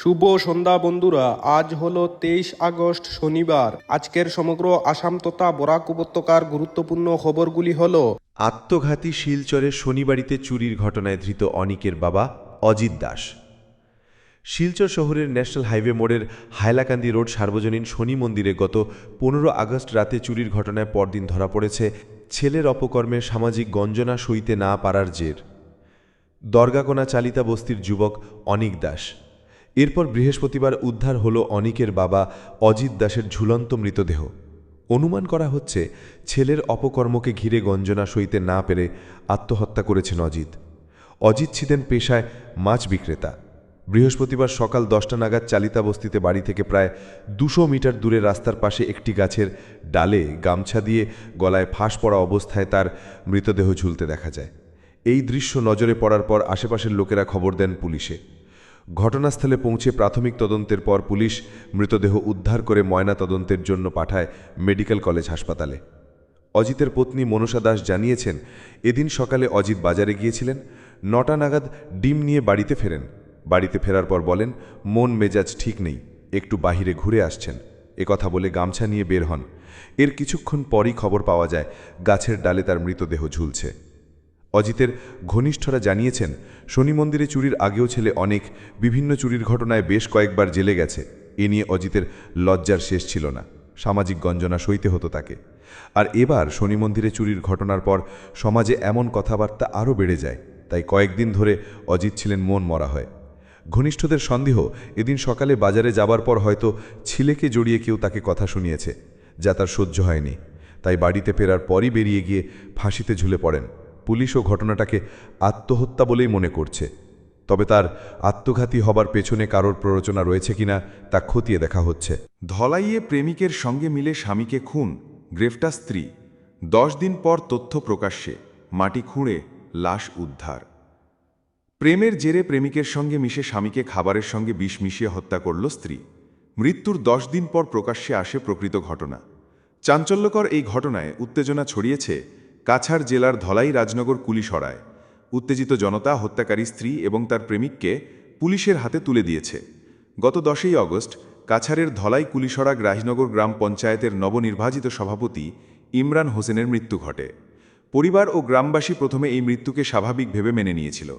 শুভ সন্ধ্যা বন্ধুরা, আজ হলো তেইশ আগস্ট শনিবার। আজকের সমগ্র আসাম তথা বরাক উপত্যকার গুরুত্বপূর্ণ খবরগুলি হল আত্মঘাতী শিলচরে শনিবাড়িতে চুরির ঘটনায় ধৃত অনিকের বাবা অজিত দাস। শিলচর শহরের ন্যাশনাল হাইওয়ে মোড়ের হাইলাকান্দি রোড সার্বজনীন শনি মন্দিরে গত পনেরো আগস্ট রাতে চুরির ঘটনায় পরদিন ধরা পড়েছে ছেলের অপকর্মে সামাজিক গঞ্জনা সইতে না পারার জের। দরগাকোনা চালিতা বস্তির যুবক অনিক দাস। এরপর বৃহস্পতিবার উদ্ধার হল অনিকের বাবা অজিত দাসের ঝুলন্ত মৃতদেহ। অনুমান করা হচ্ছে, ছেলের অপকর্মকে ঘিরে গঞ্জনা সইতে না পেরে আত্মহত্যা করেছেন অজিত। অজিত ছিলেন পেশায় মাছ বিক্রেতা। বৃহস্পতিবার সকাল দশটা নাগাদ চালিতা বস্তিতে বাড়ি থেকে প্রায় দুশো মিটার দূরে রাস্তার পাশে একটি গাছের ডালে গামছা দিয়ে গলায় ফাঁস পড়া অবস্থায় তার মৃতদেহ ঝুলতে দেখা যায়। এই দৃশ্য নজরে পড়ার পর আশেপাশের লোকেরা খবর দেন পুলিশে। ঘটনাস্থলে পৌঁছে প্রাথমিক তদন্তের পর পুলিশ মৃতদেহ উদ্ধার করে ময়না তদন্তের জন্য পাঠায় মেডিকেল কলেজ হাসপাতালে। অজিতের পত্নী মনসা দাস জানিয়েছেন, এদিন সকালে অজিত বাজারে গিয়েছিলেন, নটা নাগাদ ডিম নিয়ে বাড়িতে ফেরেন। বাড়িতে ফেরার পর বলেন, মন মেজাজ ঠিক নেই, একটু বাহিরে ঘুরে আসছেন। কথা বলে গামছা নিয়ে বের হন। এর কিছুক্ষণ পরই খবর পাওয়া যায়, গাছের ডালে তার মৃতদেহ ঝুলছে। অজিতের ঘনিষ্ঠরা জানিয়েছেন, শনি মন্দিরে চুরির আগেও ছেলে অনেক, বিভিন্ন চুরির ঘটনায় বেশ কয়েকবার জেলে গেছে। এ নিয়ে অজিতের লজ্জার শেষ ছিল না। সামাজিক গঞ্জনা সইতে হতো তাকে। আর এবার শনি মন্দিরে চুরির ঘটনার পর সমাজে এমন কথাবার্তা আরও বেড়ে যায়। তাই কয়েকদিন ধরে অজিত ছিলেন মন মরা হয়। ঘনিষ্ঠদের সন্দেহ, এদিন সকালে বাজারে যাবার পর হয়তো ছিলেকে জড়িয়ে কেউ তাকে কথা শুনিয়েছে, যা তার সহ্য হয়নি। তাই বাড়িতে ফেরার পরই বেরিয়ে গিয়ে ফাঁসিতে ঝুলে পড়েন। পুলিশও ঘটনাটাকে আত্মহত্যা বলেই মনে করছে। তবে তার আত্মঘাতী হবার পেছনে কারোর প্ররোচনা রয়েছে কিনা তা খতিয়ে দেখা হচ্ছে। ধলাইয়ে প্রেমিকের সঙ্গে মিলে স্বামীকে খুন, গ্রেফতার স্ত্রী। দশ দিন পর তথ্য প্রকাশ্যে, মাটি খুঁড়ে, লাশ উদ্ধার। প্রেমের জেরে প্রেমিকের সঙ্গে মিশে স্বামীকে খাবারের সঙ্গে বিষ মিশিয়ে হত্যা করল স্ত্রী। মৃত্যুর দশ দিন পর প্রকাশ্যে আসে প্রকৃত ঘটনা। চাঞ্চল্যকর এই ঘটনায় উত্তেজনা ছড়িয়েছে কাছাড় জেলার ধলাই রাজনগর কুলিসরায় উত্তেজিত জনতা, হত্যাকারী স্ত্রী এবং তার প্রেমিককে পুলিশের হাতে তুলে দিয়েছে। গত দশই অগস্ট কাছাড়ের ধলাই কুলিসরা রাজনগর গ্রাম পঞ্চায়েতের নবনির্বাচিত সভাপতি ইমরান হোসেনের মৃত্যু ঘটে। পরিবার ও গ্রামবাসী প্রথমে এই মৃত্যুকে স্বাভাবিক ভেবে মেনে নিয়েছিল।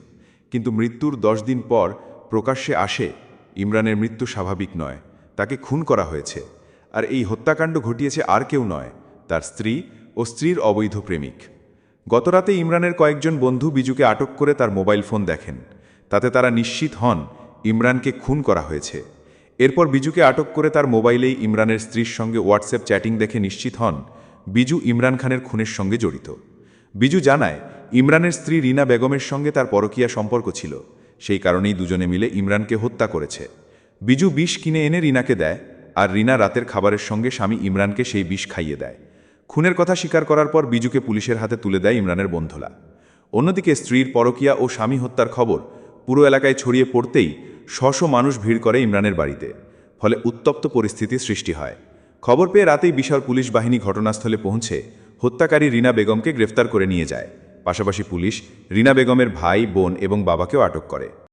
কিন্তু মৃত্যুর দশ দিন পর প্রকাশ্যে আসে, ইমরানের মৃত্যু স্বাভাবিক নয়, তাকে খুন করা হয়েছে। আর এই হত্যাকাণ্ড ঘটিয়েছে আর কেউ নয়, তার স্ত্রী ও স্ত্রীর অবৈধ প্রেমিক। গতরাতে ইমরানের কয়েকজন বন্ধু বিজুকে আটক করে তার মোবাইল ফোন দেখেন। তাতে তারা নিশ্চিত হন ইমরানকে খুন করা হয়েছে। এরপর বিজুকে আটক করে তার মোবাইলেই ইমরানের স্ত্রীর সঙ্গে হোয়াটসঅ্যাপ চ্যাটিং দেখে নিশ্চিত হন বিজু ইমরান খানের খুনের সঙ্গে জড়িত। বিজু জানায়, ইমরানের স্ত্রী রিনা বেগমের সঙ্গে তার পরকীয়া সম্পর্ক ছিল। সেই কারণেই দুজনে মিলে ইমরানকে হত্যা করেছে। বিজু বিষ কিনে এনে রিনাকে দেয়, আর রিনা রাতের খাবারের সঙ্গে স্বামী ইমরানকে সেই বিষ খাইয়ে দেয়। খুনের কথা স্বীকার করার পর বিজুকে পুলিশের হাতে তুলে দেয় ইমরানের বন্ধুলা। অন্যদিকে স্ত্রীর পরকীয়া ও স্বামী হত্যার খবর পুরো এলাকায় ছড়িয়ে পড়তেই শশ মানুষ ভিড় করে ইমরানের বাড়িতে, ফলে উত্তপ্ত পরিস্থিতি সৃষ্টি হয়। খবর পেয়ে রাতেই বিশাল পুলিশ বাহিনী ঘটনাস্থলে পৌঁছে হত্যাকারী রিনা বেগমকে গ্রেফতার করে নিয়ে যায়। পাশাপাশি পুলিশ রিনা বেগমের ভাই, বোন এবং বাবাকেও আটক করে।